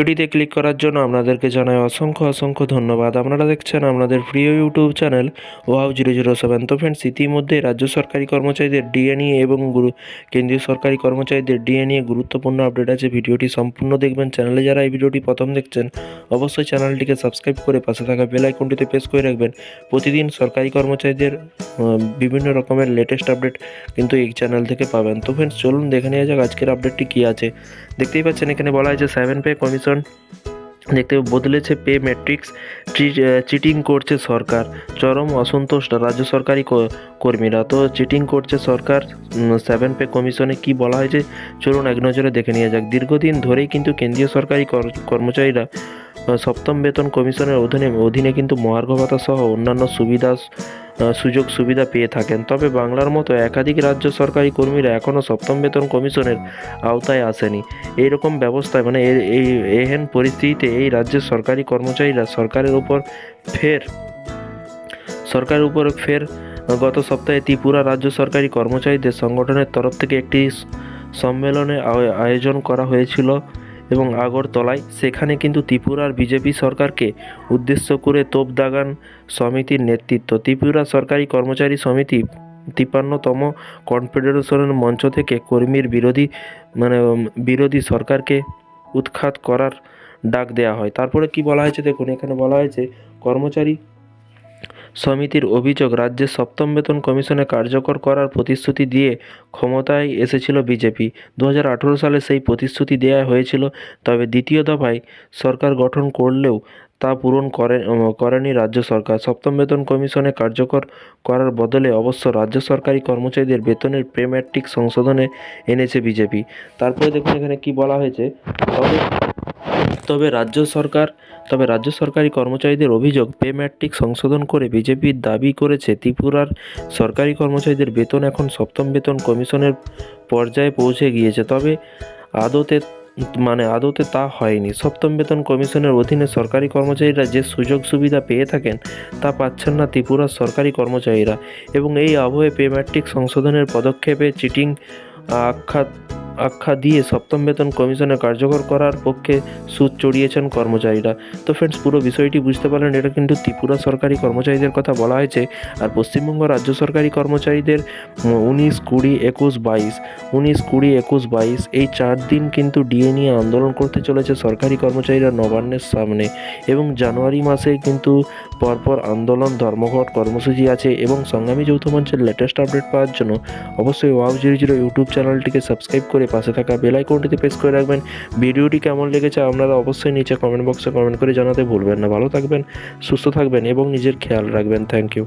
ভিডিওটিতে ক্লিক করার জন্য আপনাদেরকে জানাই অসংখ্য অসংখ্য ধন্যবাদ। আপনারা দেখছেন আপনাদের প্রিয় YouTube channel wow zero zero seven তো ফ্রেন্ডস ইতিমধ্যে রাজ্য সরকারি কর্মচারীদের ডিএনএ এবং গুরু, কেন্দ্রীয় সরকারি কর্মচারীদের ডিএনএ গুরুত্বপূর্ণ আপডেট আছে। ভিডিওটি সম্পূর্ণ দেখবেন। চ্যানেলে যারা এই ভিডিওটি প্রথম দেখছেন, অবশ্যই চ্যানেলটিকে সাবস্ক্রাইব করে পাশে থাকা বেল আইকনটিতে প্রেস করে রাখবেন। প্রতিদিন সরকারি কর্মচারীদের বিভিন্ন রকমের লেটেস্ট আপডেট কিন্তু এই চ্যানেল থেকে পাবেন। তো ফ্রেন্ডস চলুন দেখে নেওয়া যাক আজকের আপডেটটি কী আছে। দেখতেই পাচ্ছেন, এখানে বলা হয়েছে সেভেন পে কমিশন দেখতে বদলেছে পে ম্যাট্রিক্স চিটিং করছে সরকার। চরম অসন্তোষ রাজ্য সরকারি কর্মীরা। তো চিটিং করছে সরকার সেভেন পে কমিশনে কি বলা হয়েছে? চলুন এক নজরে দেখে নিয়ে যাক। দীর্ঘদিন ধরেই কিন্তু কেন্দ্রীয় সরকারি কর- কর্মচারীরা সপ্তম বেতন কমিশনের অধীনে অধীনে কিন্তু মহার্ঘ ভাতা সহ অন্যান্য সুবিধা সুযোগ সুবিধা পেয়ে থাকেন। তবে বাংলার মতো একাধিক রাজ্য সরকারি কর্মীরা এখনও সপ্তম বেতন কমিশনের আওতায় আসেনি। এইরকম ব্যবস্থায় মানে এই, এহেন পরিস্থিতিতে এই রাজ্যের সরকারি কর্মচারীরা সরকারের উপর ফের, সরকারের উপর ফের গত সপ্তাহে ত্রিপুরা রাজ্য সরকারি কর্মচারীদের সংগঠনের তরফ থেকে একটি সম্মেলনে আয়োজন করা হয়েছিল। এবং আগরতলায়। সেখানে কিন্তু ত্রিপুরার বিজেপি সরকারকে উদ্দেশ্য করে তোপ দাগান সমিতির নেতৃত্ব। ত্রিপুরা সরকারি কর্মচারী সমিতি তিপ্পান্নতম কনফেডারেশনের মঞ্চ থেকে কর্মীর বিরোধী মানে বিরোধী সরকারকে উৎখাত করার ডাক দেওয়া হয়। তারপরে কি বলা হয়েছে? দেখুন, এখানে বলা হয়েছে, কর্মচারী সমিতির অভিযোগ রাজ্যের সপ্তম বেতন কমিশনে কার্যকর করার প্রতিশ্রুতি দিয়ে ক্ষমতায় এসেছিল বিজেপি। দু হাজার আঠারো সালে সেই প্রতিশ্রুতি দেওয়া হয়েছিল, তবে দ্বিতীয় দফায় সরকার গঠন করলেও তা পূরণ করে করেনি রাজ্য সরকার। সপ্তম বেতন কমিশনে কার্যকর করার বদলে অবশ্য রাজ্য সরকারি কর্মচারীদের বেতনের প্রেম্যাট্রিক সংশোধনে এনেছে বিজেপি। তারপরে দেখুন এখানে কি বলা হয়েছে। তবে তবে রাজ্য সরকার, তবে রাজ্য সরকারি কর্মচারীদের অভিযোগ, পে ম্যাট্রিক সংশোধন করে বিজেপির দাবি করেছে ত্রিপুরার সরকারি কর্মচারীদের বেতন এখন সপ্তম বেতন কমিশনের পর্যায়ে পৌঁছে গিয়েছে। তবে আদতে মানে আদতে তা হয়নি। সপ্তম বেতন কমিশনের অধীনে সরকারি কর্মচারীরা যে সুযোগ সুবিধা পেয়ে থাকেন তা পাচ্ছেন না ত্রিপুরার সরকারি কর্মচারীরা এবং এই আবহে পে ম্যাট্রিক সংশোধনের পদক্ষেপে চিটিং আখ্যা আখ্যা দিয়ে সপ্তম বেতন কমিশনে কার্যকর করার পক্ষে সুদ চড়িয়েছেন কর্মচারীরা। তো ফ্রেন্ডস পুরো বিষয়টি বুঝতে পারলেন, এটা কিন্তু ত্রিপুরা সরকারি কর্মচারীদের কথা বলা হয়েছে আর পশ্চিমবঙ্গ রাজ্য সরকারি কর্মচারীদের উনিশ কুড়ি একুশ বাইশ, উনিশ কুড়ি একুশ বাইশ, এই চার দিন কিন্তু ডিএ নিয়ে আন্দোলন করতে চলেছে সরকারি কর্মচারীরা নবান্নের সামনে এবং জানুয়ারি মাসে কিন্তু পরপর আন্দোলন, ধর্মঘট কর্মসূচি আছে এবং সংগ্রামী যৌথ মঞ্চের লেটেস্ট আপডেট পাওয়ার জন্য অবশ্যই ওয়াও জিরো জিরো ইউটিউব চ্যানেলটিকে সাবস্ক্রাইব করে পাশে থাকা বেল আইকনটিতে প্রেস করে রাখবেন। ভিডিওটি কেমন লেগেছে আপনারা অবশ্যই নিচে কমেন্ট বক্সে কমেন্ট করে জানাতে ভুলবেন না। ভালো থাকবেন, সুস্থ থাকবেন এবং নিজের খেয়াল রাখবেন। Thank you